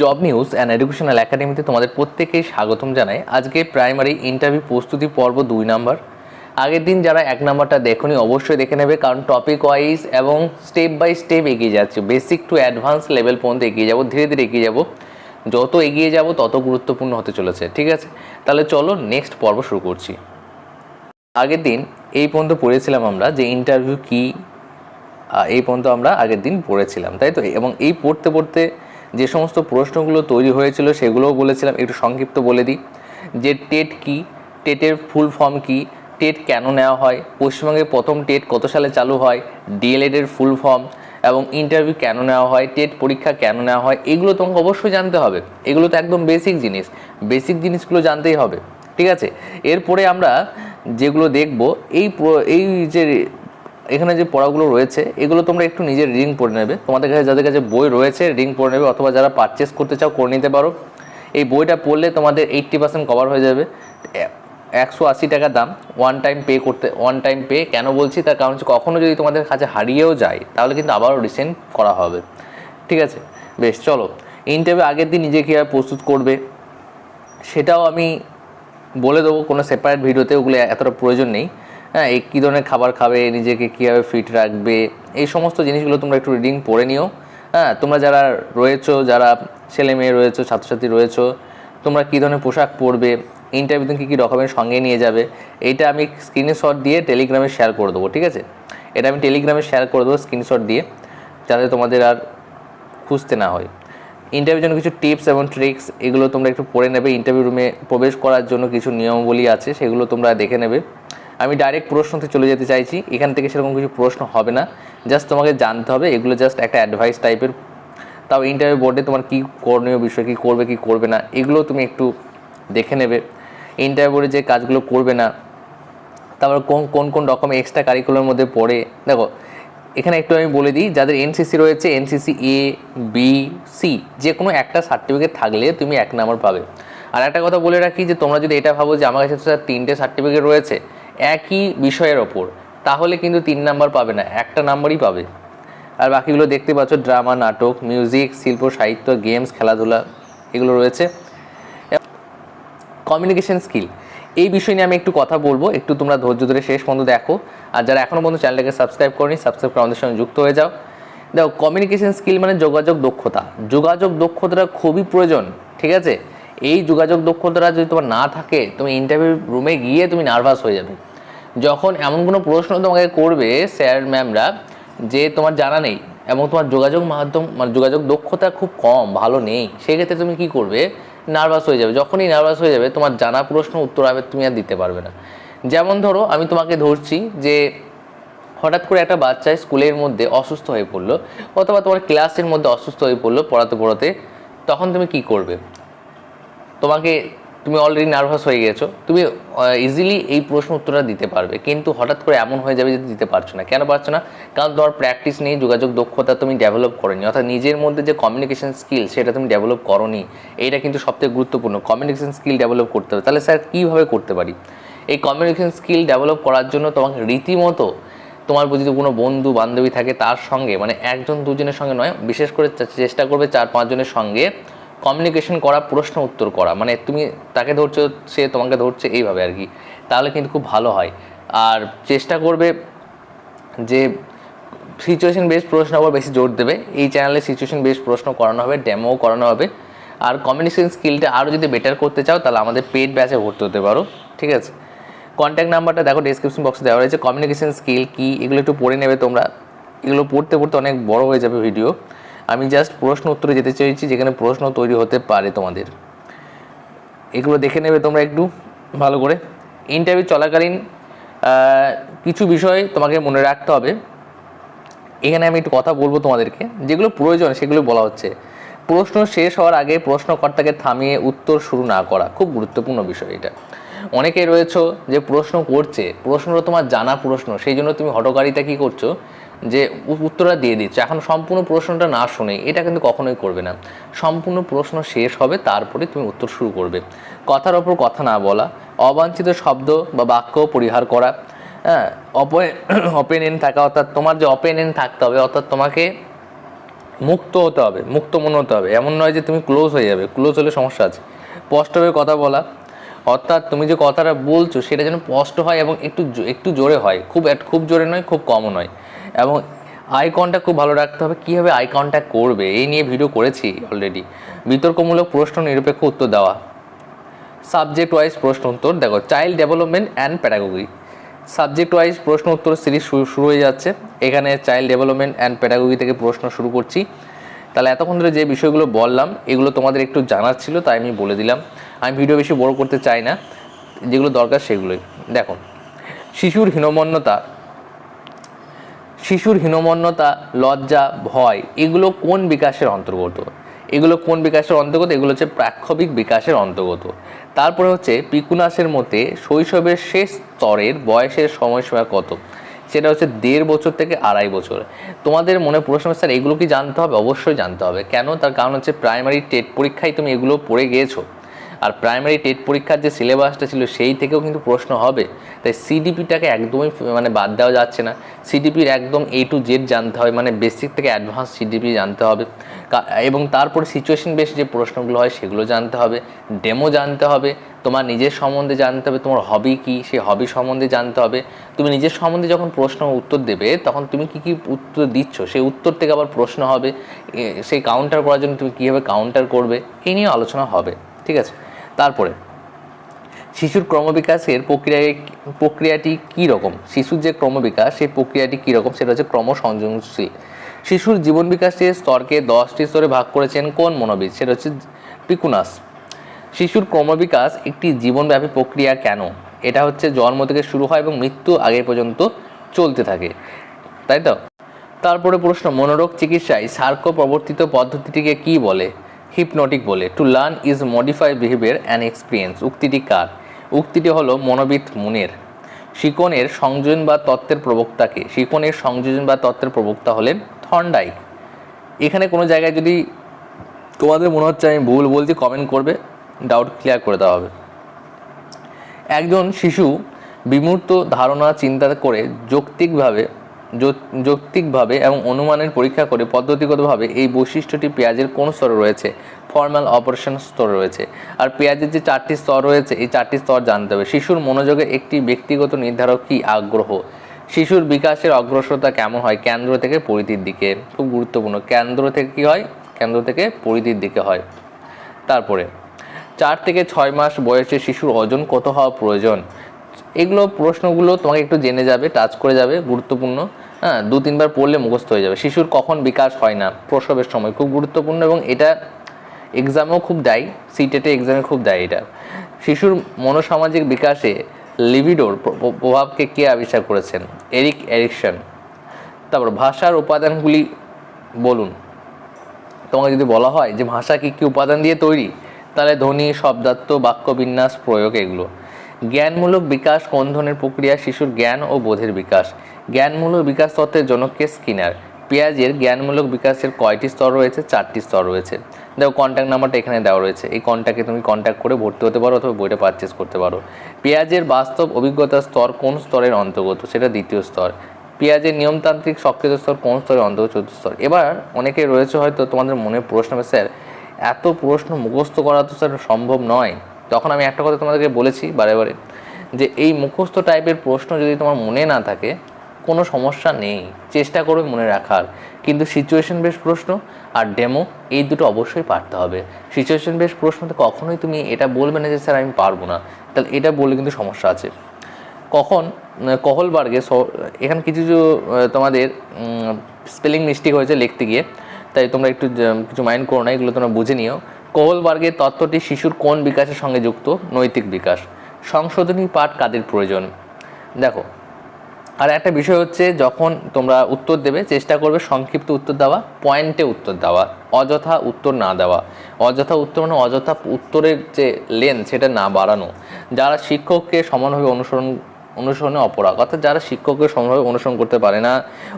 Job news and educational একাডেমিতে তোমাদের প্রত্যেকেই স্বাগতম জানাই। আজকে প্রাইমারি ইন্টারভিউ প্রস্তুতি পর্ব দুই নাম্বার। আগের দিন যারা এক নাম্বারটা দেখোনি অবশ্যই দেখে নেবে, কারণ টপিক ওয়াইজ এবং স্টেপ বাই স্টেপ এগিয়ে যাচ্ছে। বেসিক টু অ্যাডভান্স লেভেল পর্যন্ত এগিয়ে যাব, ধীরে ধীরে এগিয়ে যাব। যত এগিয়ে যাব, তত গুরুত্বপূর্ণ হতে চলেছে, ঠিক আছে? তাহলে চলো নেক্সট পর্ব শুরু করছি। আগের দিন এই পর্যন্ত পড়েছিলাম আমরা যে ইন্টারভিউ কী এই পর্যন্ত আমরা আগের দিন পড়েছিলাম, তাই তো? এবং এই পড়তে পড়তে যে সমস্ত প্রশ্নগুলো তৈরি হয়েছিল সেগুলোও বলেছিলাম, একটু সংক্ষিপ্ত বলে দিই। যে টেট কি? টেটের ফুল ফর্ম কি? টেট কেন নেওয়া হয়? পশ্চিমবঙ্গে প্রথম টেট কত সালে চালু হয়? ডিএলএড এর ফুল ফর্ম। এবং ইন্টারভিউ কেন নেওয়া হয়? টেট পরীক্ষা কেন নেওয়া হয়? এগুলো তোমাকে অবশ্যই জানতে হবে। এগুলো তো একদম বেসিক জিনিস। বেসিক জিনিসগুলো জানতেই হবে। ঠিক আছে? এরপরে আমরা যেগুলো দেখব, এই এই যে এখানে যে পড়াগুলো রয়েছে, এগুলো তোমরা একটু নিজের রিং পড়ে নেবে। তোমাদের কাছে যাদের কাছে বই রয়েছে রিং পড়ে নেবে, অথবা যারা পারচেস করতে চাও করে নিতে পারো। এই বইটা পড়লে তোমাদের এইট্টি পার্সেন্ট কভার হয়ে যাবে। একশো আশি টাকা দাম ওয়ান টাইম পে করতে ওয়ান টাইম পে কেন বলছি? তার কারণ হচ্ছে কখনো যদি তোমাদের কাছে হারিয়েও যায়, তাহলে কিন্তু আবারও রিসেন্ট করা হবে। ঠিক আছে? বেশ, চলো। ইন্টারভিউ আগের দিন নিজে কীভাবে প্রস্তুত করবে, সেটাও আমি বলে দেবো কোনো সেপারেট ভিডিওতে ওগুলো এতটা প্রয়োজন নেই। হ্যাঁ এই কী ধরনের খাবার খাবে, নিজেকে কীভাবে ফিট রাখবে, এই সমস্ত জিনিসগুলো তোমরা একটু রিডিং পড়ে নিও। হ্যাঁ তোমরা যারা রয়েছো, যারা ছেলে মেয়ে রয়েছো, ছাত্রছাত্রী রয়েছো, তোমরা কী ধরনের পোশাক পরবে ইন্টারভিউতে কী কী ডকুমেন্ট সঙ্গে নিয়ে যাবে, এইটা আমি স্ক্রিনশট দিয়ে টেলিগ্রামে শেয়ার করে দেবো, ঠিক আছে? এটা আমি টেলিগ্রামে শেয়ার করে দেবো স্ক্রিনশট দিয়ে, যাতে তোমাদের আর খুঁজতে না হয়। ইন্টারভিউর জন্য কিছু টিপস এবং ট্রিক্স এগুলো তোমরা একটু পড়ে নেবে। ইন্টারভিউ রুমে প্রবেশ করার জন্য কিছু নিয়মাবলী আছে, সেগুলো তোমরা দেখে নেবে। আমি ডাইরেক্ট প্রশ্নতে চলে যেতে চাইছি। এখান থেকে সেরকম কিছু প্রশ্ন হবে না। জাস্ট তোমাকে জানতে হবে, এগুলো জাস্ট একটা অ্যাডভাইস টাইপের তাও ইন্টারভিউ বোর্ডে তোমার কী করণীয় বিষয়, কী করবে কী করবে না, এগুলো তুমি একটু দেখে নেবে। ইন্টারভিউ বোর্ডে যে কাজগুলো করবে না, তারপর কোন কোন কোন রকম এক্সট্রা কারিকুলার মধ্যে পড়ে। দেখো, এখানে একটু আমি বলে দিই, যাদের এনসিসি রয়েছে এনসিসি এ বি সি যে কোনো একটা সার্টিফিকেট থাকলে তুমি এক নাম্বার পাবে। আর একটা কথা বলে রাখি যে, তোমরা যদি এটা ভাবো যে, আমার কাছে স্যার তিনটে সার্টিফিকেট রয়েছে একই বিষয়ের ওপর, তাহলে কিন্তু তিন নাম্বার পাবে না, একটা নাম্বারই পাবে। আর বাকিগুলো দেখতে পাচ্ছ, ড্রামা, নাটক, মিউজিক, শিল্প, সাহিত্য, গেমস, খেলাধুলা, এগুলো রয়েছে। কমিউনিকেশন স্কিল, এই বিষয় নিয়ে আমি একটু কথা বলব, একটু তোমরা ধৈর্য ধরে শেষ পর্যন্ত দেখো। আর যারা এখনও পর্যন্ত চ্যানেলটাকে সাবস্ক্রাইব করনি, সাবস্ক্রাইব করে আমাদের সঙ্গে যুক্ত হয়ে যাও। দেখো, কমিউনিকেশন স্কিল মানে যোগাযোগ দক্ষতা। যোগাযোগ দক্ষতাটা খুবই প্রয়োজন, ঠিক আছে? এই যোগাযোগ দক্ষতাটা যদি তোমার না থাকে, তুমি ইন্টারভিউ রুমে গিয়ে তুমি নার্ভাস হয়ে যাবে। যখন এমন কোনো প্রশ্ন তোমাকে করবে স্যার, ম্যামরা, যে তোমার জানা নেই এবং তোমার যোগাযোগ মাধ্যম মানে যোগাযোগ দক্ষতা খুব কম, ভালো নেই, সেক্ষেত্রে তুমি কি করবে? নার্ভাস হয়ে যাবে। যখনই নার্ভাস হয়ে যাবে, তোমার জানা প্রশ্ন উত্তর হবে তুমি আর দিতে পারবে না। যেমন ধরো, আমি তোমাকে ধরছি যে হঠাৎ করে একটা বাচ্চা স্কুলের মধ্যে অসুস্থ হয়ে পড়ল, অথবা তোমার ক্লাসের মধ্যে অসুস্থ হয়ে পড়ল পড়াতে পড়াতে, তখন তুমি কি করবে? তোমাকে তুমি অলরেডি নার্ভাস হয়ে গেছো তুমি ইজিলি এই প্রশ্ন উত্তরটা দিতে পারবে। কিন্তু হঠাৎ করে এমন হয়ে যাবে যে দিতে পারছ না। কেন পারছ না? কারণ তোমার প্র্যাকটিস নেই, যোগাযোগ দক্ষতা তুমি ডেভেলপ করনি। অর্থাৎ নিজের মধ্যে যে কমিউনিকেশন স্কিল সেটা তুমি ডেভেলপ করনি। এইটা কিন্তু সবথেকে গুরুত্বপূর্ণ। কমিউনিকেশন স্কিল ডেভেলপ করতে হবে। তাহলে স্যার, কীভাবে করতে পারি? এই কমিউনিকেশন স্কিল ডেভেলপ করার জন্য তোমাকে রীতিমতো তোমার যদি কোনো বন্ধু, বান্ধবী থাকে, তার সঙ্গে মানে একজন, দুজনের সঙ্গে নয়, বিশেষ করে চেষ্টা করবে চার পাঁচজনের সঙ্গে কমিউনিকেশন করা, প্রশ্ন উত্তর করা মানে তুমি তাকে ধরছো, সে তোমাকে ধরছে এইভাবে আর কি, তাহলে কিন্তু খুব ভালো হয়। আর চেষ্টা করবে যে সিচুয়েশন বেস প্রশ্ন আবার বেশি জোর দেবে, এই চ্যানেলে সিচুয়েশন বেস প্রশ্ন করানো হবে ডেমোও করানো হবে। আর কমিউনিকেশন স্কিলটা আরও যদি বেটার করতে চাও, তাহলে আমাদের পেড ব্যাচে ভর্তি হতে পারো, ঠিক আছে? কন্ট্যাক্ট নাম্বারটা দেখো ডিসক্রিপশন বক্সে দেওয়া রয়েছে কমিউনিকেশন স্কিল কী, এগুলো একটু পড়ে নেবে তোমরা। এগুলো পড়তে পড়তে অনেক বড় হয়ে যাবে ভিডিও আমি জাস্ট প্রশ্ন উত্তরে যেতে চাইছি, যেখানে প্রশ্ন তৈরি হতে পারে তোমাদের। এগুলো দেখে নেবে তোমরা একটু, ভালো করে। ইন্টারভিউ চলাকালীন কিছু বিষয় তোমাকে মনে রাখতে হবে। এখানে আমি একটু কথা বলব তোমাদেরকে। যেগুলো প্রয়োজন, সেগুলো বলা হচ্ছে। প্রশ্ন শেষ হওয়ার আগে প্রশ্নকর্তাকে থামিয়ে উত্তর শুরু না করা, খুব গুরুত্বপূর্ণ বিষয় এটা। অনেকেই রয়েছে যে প্রশ্ন করছে, প্রশ্নটা তোমার জানা প্রশ্ন, সেই জন্য তুমি হটকারিতা কী করছ? যে উত্তরটা দিয়ে দিচ্ছে। এখন সম্পূর্ণ প্রশ্নটা না শুনে এটা কিন্তু কখনোই করবে না। সম্পূর্ণ প্রশ্ন শেষ হবে, তারপরে তুমি উত্তর শুরু করবে। কথার ওপর কথা না বলা, অবাঞ্ছিত শব্দ বা বাক্য পরিহার করা হ্যাঁ অপোনেন্ট থাকা, অর্থাৎ তোমার যে অপোনেন্ট থাকতে হবে, অর্থাৎ তোমাকে মুক্ত হতে হবে, মুক্ত মনে হতে হবে। এমন নয় যে তুমি ক্লোজ হয়ে যাবে ক্লোজ হলে সমস্যা আছে। স্পষ্টভাবে কথা বলা, অর্থাৎ তুমি যে কথাটা বলছো, সেটা যেন স্পষ্ট হয় এবং একটু একটু জোরে হয়। খুব খুব জোরে নয়, খুব কমও নয়। এবং আই কন্ট্যাক্ট খুব ভালো রাখতে হবে, কীভাবে আই কন্ট্যাক্ট করবে, এই নিয়ে ভিডিও করেছি অলরেডি বিতর্কমূলক প্রশ্ন নিরপেক্ষ উত্তর দেওয়া। সাবজেক্ট ওয়াইজ প্রশ্ন উত্তর, দেখো child development and pedagogy subject wise প্রশ্ন উত্তর সিরিজ শুরু হয়ে যাচ্ছে। এখানে চাইল্ড ডেভেলপমেন্ট অ্যান্ড প্যাডাগোগি থেকে প্রশ্ন শুরু করছি। তাহলে এতক্ষণ ধরে যে বিষয়গুলো বললাম, এগুলো তোমাদের একটু জানার ছিল, তাই আমি বলে দিলাম। আমি ভিডিও বেশি বড় করতে চাই না, যেগুলো দরকার সেগুলোই। দেখো, শিশুর হীনমন্যতা শিশুর হীনমন্যতা, লজ্জা, ভয়, এগুলো কোন বিকাশের অন্তর্গত? এগুলো কোন বিকাশের অন্তর্গত? এগুলো হচ্ছে প্রাক্ষবিক বিকাশের অন্তর্গত। তারপরে হচ্ছে পিকুনাসের মতে শৈশবের শেষ স্তরের বয়সের সময়সীমা কত? সেটা হচ্ছে দেড় বছর থেকে আড়াই বছর। তোমাদের মনে প্রশ্ন স্যার এগুলো কি জানতে হবে? অবশ্যই জানতে হবে। কেন? তার কারণ হচ্ছে প্রাইমারি টেট পরীক্ষায় তুমি এগুলো পড়ে গিয়েছো। আর প্রাইমারি টেট পরীক্ষার যে সিলেবাসটা ছিল সেই থেকেও কিন্তু প্রশ্ন হবে। তাই সিডিপিটাকে একদমই মানে বাদ দেওয়া যাচ্ছে না। সিডিপির একদম এ টু জেড জানতে হবে মানে বেসিক থেকে অ্যাডভান্স সিডিপি জানতে হবে। এবং তারপরে সিচুয়েশন বেস যে প্রশ্নগুলো হয় সেগুলো জানতে হবে। ডেমো জানতে হবে, তোমার নিজের সম্বন্ধে জানতে হবে, তোমার হবি কী সেই হবি সম্বন্ধে জানতে হবে। তুমি নিজের সম্বন্ধে যখন প্রশ্ন উত্তর দেবে, তখন তুমি কি কি উত্তর দিচ্ছ? সেই উত্তর থেকে আবার প্রশ্ন হবে। সেই কাউন্টার করার জন্য তুমি কীভাবে কাউন্টার করবে? এই নিয়ে আলোচনা হবে, ঠিক আছে? তারপরে, শিশুর ক্রমবিকাশের প্রক্রিয়া প্রক্রিয়াটি কী রকম? শিশুর যে ক্রমবিকাশ, সেই প্রক্রিয়াটি কী রকম? সেটা হচ্ছে ক্রমসংযোগশীল। শিশুর জীবন বিকাশের স্তরকে দশটি স্তরে ভাগ করেছেন কোন মনোবিদ? সেটা হচ্ছে পিকুনাস। শিশুর ক্রমবিকাশ একটি জীবনব্যাপী প্রক্রিয়া কেন? এটা হচ্ছে জন্ম থেকে শুরু হয় এবং মৃত্যু আগে পর্যন্ত চলতে থাকে। তাই তো? তারপরে প্রশ্ন, মনোরোগ চিকিৎসায় সার্ক প্রবর্তিত পদ্ধতিটিকে কি বলে? হিপনোটিক বলে to learn is modify behaviour and experience উক্তিটি কার? উক্তিটি হলো মনোবিদ মুনের। শিকনের সংযোজন বা তত্ত্বের প্রবক্তাকে শিকনের সংযোজন বা তত্ত্বের প্রবক্তা হলেন থর্নডাইক এখানে কোনো জায়গায় যদি তোমাদের মনে হচ্ছে আমি ভুল বলছি কমেন্ট করবে ডাউট ক্লিয়ার করে দেওয়া হবে। একজন শিশু বিমূর্ত ধারণা, চিন্তা করে যৌক্তিকভাবে যৌক্তিকভাবে এবং অনুমানের পরীক্ষা করে পদ্ধতিগতভাবে এই বৈশিষ্ট্যটি পেঁয়াজের কোন স্তরে রয়েছে? ফর্মাল অপারেশন স্তর রয়েছে। আর পেঁয়াজের যে চারটি স্তর রয়েছে, এই চারটি স্তর জানতে হবে। শিশুর মনোযোগের একটি ব্যক্তিগত নির্ধারক কি আগ্রহ? শিশুর বিকাশের অগ্রসরতা কেমন হয়? কেন্দ্র থেকে পরিধির দিকে। খুব গুরুত্বপূর্ণ। কেন্দ্র থেকে কী হয়? কেন্দ্র থেকে পরিধির দিকে হয়। তারপরে, চার থেকে ছয় মাস বয়সে শিশুর ওজন কত হওয়া প্রয়োজন? এগুলো প্রশ্নগুলো তোমাকে একটু জেনে যাবে টাচ করে যাবে, গুরুত্বপূর্ণ। হ্যাঁ দু, তিনবার পড়লে মুখস্থ হয়ে যাবে। শিশুর কখন বিকাশ হয় না? প্রসবের সময় খুব গুরুত্বপূর্ণ এবং এটা এক্সামেও খুব দেয় সিটেটে এক্সামে খুব দেয় এটা। শিশুর মনোসামাজিক বিকাশে প্র- প্রভাবকে কে আবিষ্কার করেছেন? Eric Erikson. তারপর ভাষার উপাদানগুলি বলুন। তোমাকে যদি বলা হয় যে ভাষা কি কি উপাদান দিয়ে তৈরি? তাহলে ধ্বনি, শব্দার্থ, বাক্যবিন্যাস, প্রয়োগ এগুলো। জ্ঞানমূলক বিকাশ কোন ধরনের প্রক্রিয়া? শিশুর জ্ঞান ও বোধের বিকাশ। জ্ঞানমূলক বিকাশ তত্ত্বের জনককে স্কিনার? পেঁয়াজের জ্ঞানমূলক বিকাশের কয়টি স্তর রয়েছে? চারটি স্তর রয়েছে। দেখো কন্ট্যাক্ট নাম্বারটা এখানে দেওয়া রয়েছে। এই কন্ট্যাক্টে তুমি কন্ট্যাক্ট করে ভর্তি হতে পারো অথবা বইটা পারচেস করতে পারো। পেঁয়াজের বাস্তব অভিজ্ঞতার স্তর কোন স্তরের অন্তর্গত? সেটা দ্বিতীয় স্তর। পেঁয়াজের নিয়মতান্ত্রিক সক্রিয় স্তর কোন স্তরের অন্তর্গত? চতুর্থ স্তর। এবার অনেকে রয়েছে হয়তো তোমাদের মনে প্রশ্ন স্যার, এত প্রশ্ন মুখস্থ করা তো স্যার সম্ভব নয়। তখন আমি একটা কথা তোমাদেরকে বলেছি বারে বারে, যে এই মুখস্থ টাইপের প্রশ্ন যদি তোমার মনে না থাকে, কোনো সমস্যা নেই। চেষ্টা করবে মনে রাখার। কিন্তু সিচুয়েশন বেস প্রশ্ন আর ডেমো এই দুটো অবশ্যই পারতে হবে। সিচুয়েশন বেস প্রশ্নতে কখনোই তুমি এটা বলবে না যে, স্যার, আমি পারব না। তাহলে এটা বললে কিন্তু সমস্যা আছে। কখন, কহলবার্গে এখানে কিছু কিছু তোমাদের স্পেলিং মিস্টেক হয়েছে লিখতে গিয়ে। তাই তোমরা একটু কিছু মাইন্ড করো না, এগুলো তোমরা বুঝে নিও। কোহলবার্গের তত্ত্বটি শিশুর কোন বিকাশের সঙ্গে যুক্ত? নৈতিক বিকাশ। সংশোধনী পাঠ কাদের প্রয়োজন? দেখো, আর একটা বিষয় হচ্ছে যখন তোমরা উত্তর দেবে, চেষ্টা করবে সংক্ষিপ্ত উত্তর দেওয়া, পয়েন্টে উত্তর দেওয়া, অযথা উত্তর না দেওয়া। অযথা উত্তর মানে অযথা উত্তরের যে লেন সেটা না বাড়ানো। যারা শিক্ষককে সমানভাবে অনুসরণ, অনুসরণে অপরাগ, অর্থাৎ যারা শিক্ষককে সমানভাবে অনুসরণ করতে পারে না,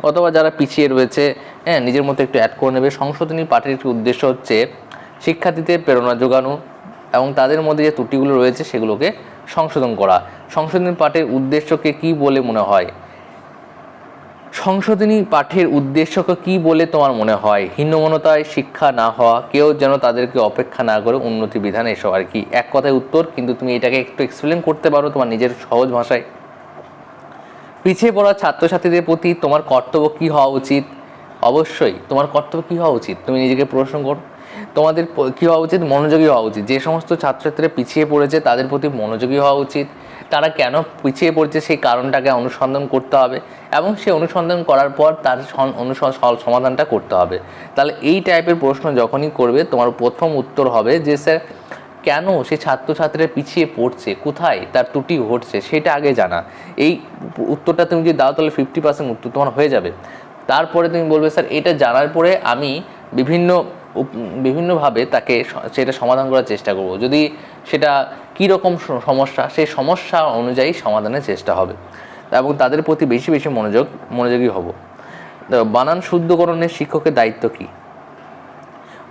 অথবা যারা পিছিয়ে রয়েছে হ্যাঁ নিজের মতো একটু অ্যাড করে নেবে। সংশোধনী পাঠের একটি উদ্দেশ্য হচ্ছে শিক্ষার্থীদের প্রেরণা যোগানো এবং তাদের মধ্যে যে ত্রুটিগুলো রয়েছে সেগুলোকে সংশোধন করা। সংশোধনী পাঠের উদ্দেশ্যকে কি বলে মনে হয়? সংশোধনী পাঠের উদ্দেশ্যকে কি বলে তোমার মনে হয়? হীনমনতায় শিক্ষা না হওয়া, কেউ যেন তাদেরকে অপেক্ষা না করে উন্নতি বিধান এসব আর কি? এক কথায় উত্তর, কিন্তু তুমি এটাকে একটু এক্সপ্লেন করতে পারো তোমার নিজের সহজ ভাষায়। পিছিয়ে পড়া ছাত্রছাত্রীদের প্রতি তোমার কর্তব্য কী হওয়া উচিত? অবশ্যই, তোমার কর্তব্য কী হওয়া উচিত? তুমি নিজেকে প্রশ্ন করো। তোমাদের কী হওয়া উচিত? মনোযোগী হওয়া উচিত। যে সমস্ত ছাত্রছাত্রীরা পিছিয়ে পড়েছে, তাদের প্রতি মনোযোগী হওয়া উচিত। তারা কেন পিছিয়ে পড়ছে? সেই কারণটাকে অনুসন্ধান করতে হবে এবং সে অনুসন্ধান করার পর তার সমাধানটা করতে হবে। তাহলে এই টাইপের প্রশ্ন যখনই করবে, তোমার প্রথম উত্তর হবে যে, স্যার, কেন সে ছাত্রছাত্রীরা পিছিয়ে পড়ছে? কোথায়? তার ত্রুটি ঘটছে? সেটা আগে জানা। এই উত্তরটা তুমি যদি দাও, তাহলে ফিফটি পার্সেন্ট উত্তর তোমার হয়ে যাবে। তারপরে তুমি বলবে, স্যার, এটা জানার পরে আমি বিভিন্ন বিভিন্নভাবে তাকে সেটা সমাধান করার চেষ্টা করব। যদি সেটা কী রকম সমস্যা, সেই সমস্যা অনুযায়ী সমাধানের চেষ্টা হবে। এবং তাদের প্রতি বেশি বেশি মনোযোগ, মনোযোগী হব। বানান শুদ্ধকরণের শিক্ষকের দায়িত্ব কী?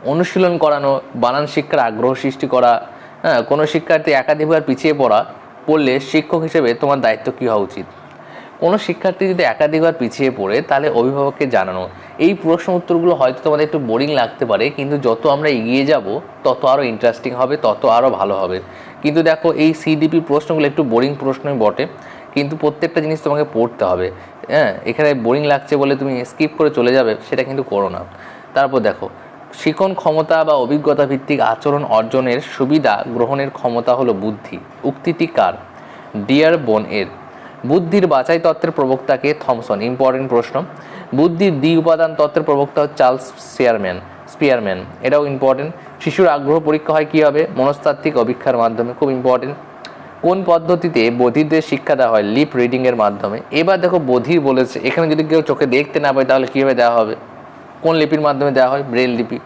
অনুশীলন করানো, বানান শিক্ষার আগ্রহ সৃষ্টি করা হ্যাঁ কোনো শিক্ষার্থী একাধিকবার পিছিয়ে পড়া, পড়লে শিক্ষক হিসেবে তোমার দায়িত্ব কী হওয়া উচিত? কোনো শিক্ষার্থী যদি একাধিকবার পিছিয়ে পড়ে, তাহলে অভিভাবককে জানানো। এই প্রশ্ন উত্তরগুলো হয়তো তোমাদের একটু বোরিং লাগতে পারে, কিন্তু যত আমরা এগিয়ে যাব, তত আরও ইন্টারেস্টিং হবে, তত আরও ভালো হবে। কিন্তু দেখো, এই সিডিপি প্রশ্নগুলো একটু বোরিং প্রশ্নই বটে, কিন্তু প্রত্যেকটা জিনিস তোমাকে পড়তে হবে। হ্যাঁ এখানে বোরিং লাগছে বলে তুমি স্কিপ করে চলে যাবে, সেটা কিন্তু করো না। তারপর দেখো, শিখন ক্ষমতা বা অভিজ্ঞতা ভিত্তিক আচরণ অর্জনের সুবিধা গ্রহণের ক্ষমতা হলো বুদ্ধি। উক্তিটি কার? ডিয়ার বোন এর। বুদ্ধির বাছাই তত্ত্বের প্রবক্তাকে থমসন। ইম্পর্টেন্ট প্রশ্ন। বুদ্ধির দ্বি উপাদান তত্ত্বের প্রবক্তা হচ্ছে চার্লস স্পিয়ারম্যান। স্পিয়ারম্যান। এটাও ইম্পর্টেন্ট শিশুর আগ্রহ পরীক্ষা হয় কী হবে? মনস্তাত্ত্বিক অভীক্ষার মাধ্যমে। খুব ইম্পর্টেন্ট কোন পদ্ধতিতে বধিরদের শিক্ষা দেওয়া হয়? লিপ রিডিংয়ের মাধ্যমে। এবার দেখো বধির বলেছে, এখানে যদি কেউ চোখে দেখতে না পায়, তাহলে কীভাবে দেওয়া হবে? কোন লিপির মাধ্যমে দেওয়া হয়? ব্রেল লিপি।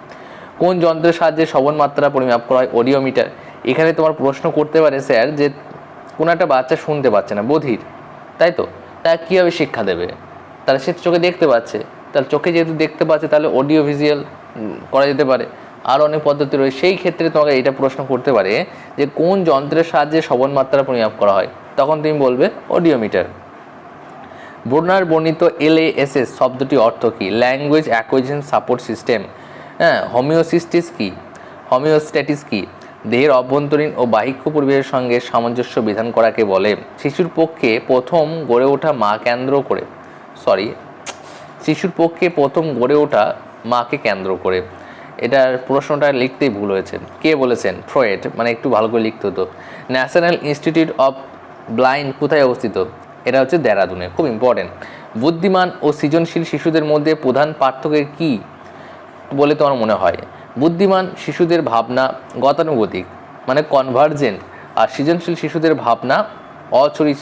কোন যন্ত্রের সাহায্যে শ্রবণ মাত্রা পরিমাপ করা হয়? অডিওমিটার এখানে তোমার প্রশ্ন করতে পারে, স্যার, যে কোনো একটা বাচ্চা শুনতে পাচ্ছে না, বধির। তাই তো? তারা কীভাবে শিক্ষা দেবে? তারা সে চোখে দেখতে পাচ্ছে। তাহলে চোখে যেহেতু দেখতে পাচ্ছে, তাহলে অডিও ভিজুয়াল করা যেতে পারে। আর অনেক পদ্ধতি রয়েছে। সেই ক্ষেত্রে তোমাকে এটা প্রশ্ন করতে পারে যে, কোন যন্ত্রের সাহায্যে শ্রবণ মাত্রা পরিমাপ করা হয়? তখন তুমি বলবে অডিওমিটার বর্ণার বর্ণিত এলএএসএস শব্দটি অর্থ কী? ল্যাঙ্গুয়েজ অ্যাকুইজিশন সাপোর্ট সিস্টেম হ্যাঁ হোমিওসিস্টিস কী? হোমিওস্ট্যাটিস কী? দেহের অভ্যন্তরীণ ও বাহিক্য পরিবেশের সঙ্গে সামঞ্জস্য বিধান করাকে বলে। শিশুর পক্ষে প্রথম গড়ে ওঠা মা কেন্দ্র করে। সরি শিশুর পক্ষে প্রথম গড়ে ওঠা মাকে কেন্দ্র করে। এটার প্রশ্নটা লিখতেই ভুল হয়েছে। কে বলেছেন? ফ্রয়েড মানে একটু ভালো করে লিখতে হতো। ন্যাশনাল ইনস্টিটিউট অফ ব্লাইন্ড কোথায় অবস্থিত? এটা হচ্ছে দেরাদুনে। খুব ইম্পর্টেন্ট বুদ্ধিমান ও সৃজনশীল শিশুদের মধ্যে প্রধান পার্থক্য কী বলে তোমার মনে হয়? বুদ্ধিমান শিশুদের ভাবনা গতানুগতিক মানে কনভার্জেন্ট আর সৃজনশীল শিশুদের ভাবনা অচরি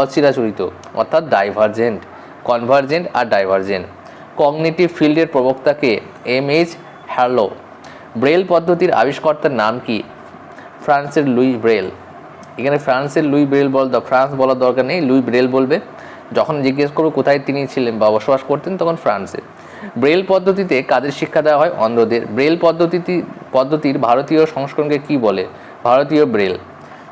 অচিরাচরিত, অর্থাৎ ডাইভার্জেন্ট কনভার্জেন্ট আর ডাইভার্জেন্ট কগনিটিভ ফিল্ডের প্রবক্তাকে এম এইচ হ্যালো ব্রেল পদ্ধতির আবিষ্কর্তার নাম কি? ফ্রান্সের লুই ব্রেল এখানে ফ্রান্সের লুই ব্রেল বল ফ্রান্স বলার দরকার নেই লুই ব্রেল বলবে, যখন জিজ্ঞেস করব কোথায় তিনি ছিলেন বা বসবাস করতেন, তখন ফ্রান্সে। ব্রেল পদ্ধতিতে কাদের শিক্ষা দেওয়া হয়? অন্ধদের ব্রেল পদ্ধতি পদ্ধতির ভারতীয় সংস্করণকে কি বলে? ভারতীয় ব্রেল।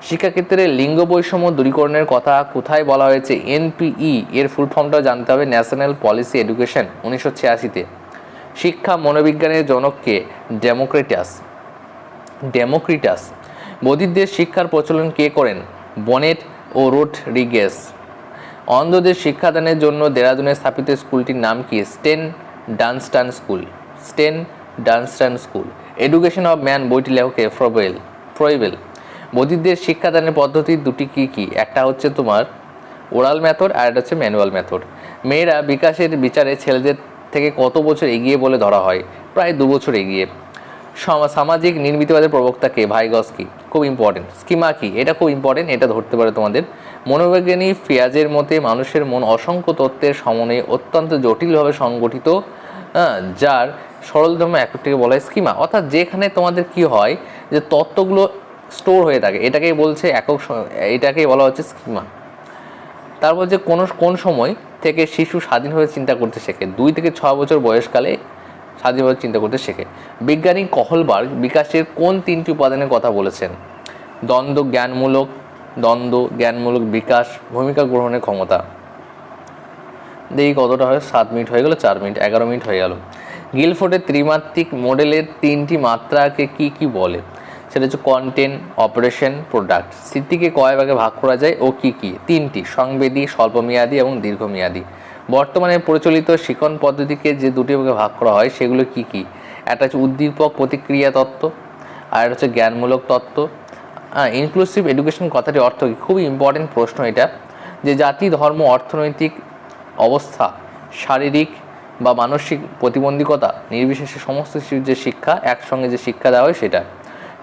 শিক্ষাক্ষেত্রে লিঙ্গ বৈষম্য দূরীকরণের কথা কোথায় বলা হয়েছে? এনপিই, এর ফুল ফর্মটাও জানতে হবে ন্যাশনাল পলিসি এডুকেশন উনিশশো ছিয়াশিতে। শিক্ষা মনোবিজ্ঞানের জনককে ডেমোক্রেটাস। ডেমোক্রিটাস। বধিরদের শিক্ষার প্রচলন কে করেন? বনেট ও রোড রিগেস অন্ধদের শিক্ষাদানের জন্য দেরাদুনে স্থাপিত স্কুলটির নাম কি? Sten Dunstan school, Sten Dunstan school. Education of man বইটি লেখকে ফ্রবেল ফ্রয়েবেল বধিরদের শিক্ষাদানের পদ্ধতি দুটি কি কি? একটা হচ্ছে তোমার ওরাল মেথড আর একটা হচ্ছে ম্যানুয়াল মেথড মেয়েরা বিকাশের বিচারে ছেলেদের থেকে কত বছর এগিয়ে বলে ধরা হয়? প্রায় দু বছর এগিয়ে। সম- সামাজিক নির্মিতবাদের প্রবক্তাকে ভাইগসকি খুব ইম্পর্টেন্ট স্কিমা কি? এটা খুব ইম্পর্টেন্ট এটা ধরতে পারে তোমাদের। মনোবিজ্ঞানী ফিয়াজের মতে মানুষের মন অসংখ্য তত্ত্বের সমন্বয়ে অত্যন্ত জটিলভাবে সংগঠিত যার সরলতম একটিকে বলা হয় স্কিমা। অর্থাৎ যেখানে তোমাদের কি হয় যে তত্ত্বগুলো স্টোর হয়ে থাকে, এটাকেই বলছে একক এটাকেই বলা হচ্ছে স্কিমা। তারপর যে কোনো, কোন সময় থেকে শিশু স্বাধীনভাবে চিন্তা করতে শেখে, দুই থেকে ছ বছর বয়সকালে স্বাধীনভাবে চিন্তা করতে শেখে। বিজ্ঞানী কহলবার্গ বিকাশের কোন তিনটি উপাদানের কথা বলেছেন? দ্বন্দ্ব জ্ঞানমূলক দ্বন্দ্ব জ্ঞানমূলক বিকাশ, ভূমিকা গ্রহণের ক্ষমতা। দেখি কতটা হয়, সাত মিনিট হয়ে গেল, চার মিনিট, এগারো মিনিট হয়ে গেল। গিলফোর্ডের ত্রিমাত্রিক মডেলের তিনটি মাত্রাকে কি কি বলে? সেটা হচ্ছে কন্টেন্ট অপারেশন প্রোডাক্ট স্মৃতিকে কয় ভাগে ভাগ করা যায় ও কি কি? তিনটি, সংবেদী, স্বল্পমেয়াদী এবং দীর্ঘমেয়াদী। বর্তমানে প্রচলিত শিখন পদ্ধতিকে যে দুটি ভাগে ভাগ করা হয়, সেগুলো কি কি? একটা হচ্ছে উদ্দীপক প্রতিক্রিয়া তত্ত্ব, আর একটা হচ্ছে জ্ঞানমূলক তত্ত্ব। হ্যাঁ ইনক্লুসিভ এডুকেশন কথাটি অর্থ কি? খুবই ইম্পর্টেন্ট প্রশ্ন এটা, যে জাতি, ধর্ম, অর্থনৈতিক অবস্থা, শারীরিক বা মানসিক প্রতিবন্ধকতা, নির্বিশেষে সমস্ত শিশুর যে শিক্ষা, একসঙ্গে যে শিক্ষা দেওয়া হয় সেটা।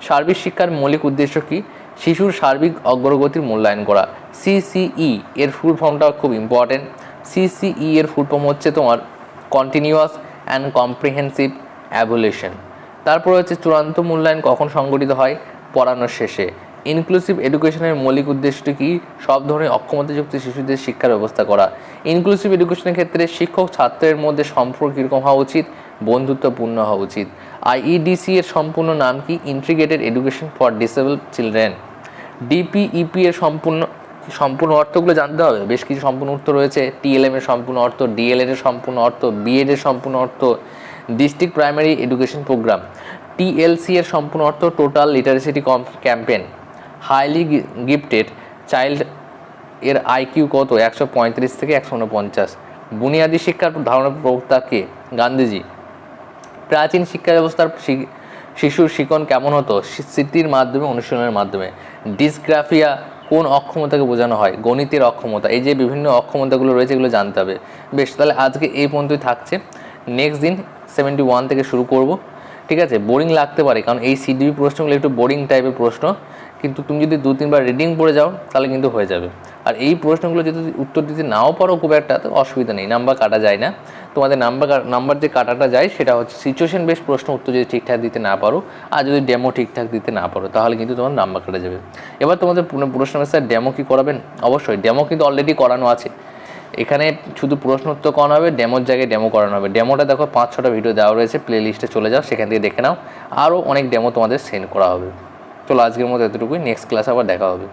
সার্বিক শিক্ষার মৌলিক উদ্দেশ্য কি? শিশুর সার্বিক অগ্রগতির মূল্যায়ন করা। সিসিই এর ফুল ফর্মটা খুব ইম্পর্টেন্ট সিসিই এর ফুল ফর্ম হচ্ছে তোমার কন্টিনিউয়াস অ্যান্ড কম্প্রিহেন্সিভ অ্যাভুলেশন তারপর হচ্ছে চূড়ান্ত মূল্যায়ন কখন সংগঠিত হয়? পড়ানোর শেষে। ইনক্লুসিভ এডুকেশনের মৌলিক উদ্দেশ্যটি কি? সব ধরনের অক্ষমতাযুক্ত শিশুদের শিক্ষার ব্যবস্থা করা। ইনক্লুসিভ এডুকেশনের ক্ষেত্রে শিক্ষক ছাত্রের মধ্যে সম্পর্ক কীরকম হওয়া উচিত? বন্ধুত্বপূর্ণ হওয়া উচিত। আইইডিসি এর সম্পূর্ণ নাম কি? Integrated education for disable children DPEP এর সম্পূর্ণ সম্পূর্ণ অর্থগুলো জানতে হবে। বেশ কিছু সম্পূর্ণ অর্থ রয়েছে। টিএলএম এর সম্পূর্ণ অর্থ ডিএলএড এর সম্পূর্ণ অর্থ বিএড এর সম্পূর্ণ অর্থ district primary education program TLC এর সম্পূর্ণ অর্থ total literacity campaign highly gifted child এর আইকিউ কত? একশো পঁয়ত্রিশ থেকে একশো উনপঞ্চাশ। বুনিয়াদী শিক্ষার ধারণা প্রবক্তা কে? গান্ধীজি। প্রাচীন শিক্ষা ব্যবস্থার শিশুর শিকন কেমন হতো? স্মৃ- স্মৃতির মাধ্যমে, অনুশীলনের মাধ্যমে। ডিসগ্রাফিয়া কোন অক্ষমতাকে বোঝানো হয়? গণিতের অক্ষমতা। এই যে বিভিন্ন অক্ষমতাগুলো রয়েছে, এগুলো জানতে হবে। বেশ, তাহলে আজকে এই পর্যন্তই থাকছে। নেক্সট দিন সেভেন্টি ওয়ান থেকে শুরু করব। ঠিক আছে? বোরিং লাগতে পারে, কারণ এই সিডিবি প্রশ্নগুলো একটু বোরিং টাইপের প্রশ্ন। কিন্তু তুমি যদি দু, তিনবার রিডিং পড়ে যাও, তাহলে কিন্তু হয়ে যাবে। আর এই প্রশ্নগুলো যদি উত্তর দিতে নাও পারো খুব একটা, তো অসুবিধা নেই। নাম্বার কাটা যায় না। তোমাদের নাম্বার নাম্বার যে কাটাটা যায়, সেটা হচ্ছে সিচুয়েশন বেস প্রশ্ন উত্তর যদি ঠিকঠাক দিতে না পারো, আর যদি ডেমো ঠিকঠাক দিতে না পারো, তাহলে কিন্তু তোমার নাম্বার কাটা যাবে। এবার তোমাদের প্রশ্ন স্যার ডেমো কি করাবেন? অবশ্যই ডেমো কিন্তু অলরেডি করানো আছে। এখানে শুধু প্রশ্ন উত্তর করানো হবে ডেমোর জায়গায় ডেমো করানো হবে। ডেমোটা দেখো, পাঁচ, ছটা ভিডিও দেওয়া রয়েছে প্লে লিস্টে চলে যাও, সেখান থেকে দেখে নাও। আরও অনেক ডেমো তোমাদের সেন্ড করা হবে। চলো আজকের মতো এতটুকুই। নেক্সট ক্লাস আবার দেখা হবে।